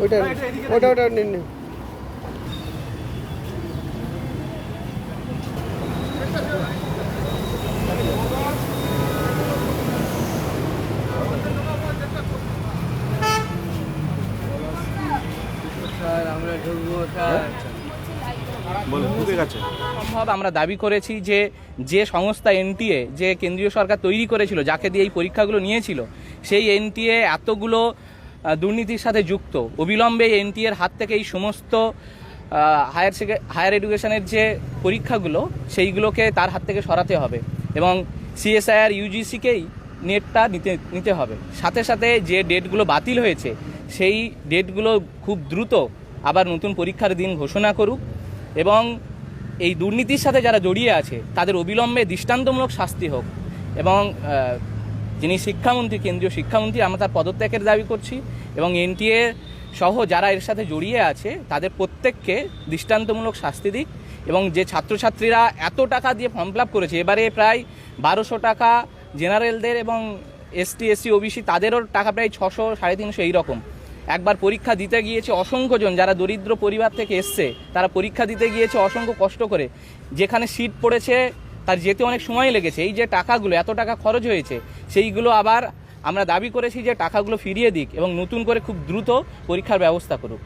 ওইটা ওটা ওটা নিন সম্ভব আমরা দাবি করেছি যে যে সংস্থা এনটিএ যে কেন্দ্রীয় সরকার তৈরি করেছিল যাকে দিয়ে এই পরীক্ষাগুলো নিয়েছিল সেই এনটিএ এতগুলো দুর্নীতির সাথে যুক্ত। অবিলম্বে এনটিএর হাত থেকে এই সমস্ত হায়ার হায়ার এডুকেশনের যে পরীক্ষাগুলো, সেইগুলোকে তার হাত থেকে সরাতে হবে এবং সিএসআইআর ইউজিসিকেই নেটটা নিতে নিতে হবে। সাথে সাথে যে ডেটগুলো বাতিল হয়েছে, সেই ডেটগুলো খুব দ্রুত আবার নতুন পরীক্ষার দিন ঘোষণা করুক এবং এই দুর্নীতির সাথে যারা জড়িয়ে আছে, তাদের অবিলম্বে দৃষ্টান্তমূলক শাস্তি হোক এবং যিনি শিক্ষামন্ত্রী, কেন্দ্রীয় শিক্ষামন্ত্রী, আমরা তার পদত্যাগের দাবি করছি এবং এনটিএ সহ যারা এর সাথে জড়িয়ে আছে, তাদের প্রত্যেককে দৃষ্টান্তমূলক শাস্তি দিক এবং যে ছাত্রছাত্রীরা এত টাকা দিয়ে ফর্ম ফিল করেছে, এবারে প্রায় বারোশো টাকা জেনারেলদের এবং এসটি, এসসি, ওবিসি তাদেরও টাকা প্রায় ছশো, সাড়ে তিনশো এইরকম। একবার পরীক্ষা দিতে গিয়েছে অসংখ্যজন যারা দরিদ্র পরিবার থেকে এসছে, তারা পরীক্ষা দিতে গিয়েছে অসংখ্য কষ্ট করে। যেখানে সিট পড়েছে তার যেতে অনেক সময় লেগেছে, এই যে টাকাগুলো, এত টাকা খরচ হয়েছে, সেইগুলো আবার আমরা দাবি করেছি যে টাকাগুলো ফিরিয়ে দিক এবং নতুন করে খুব দ্রুত পরীক্ষার ব্যবস্থা করুক।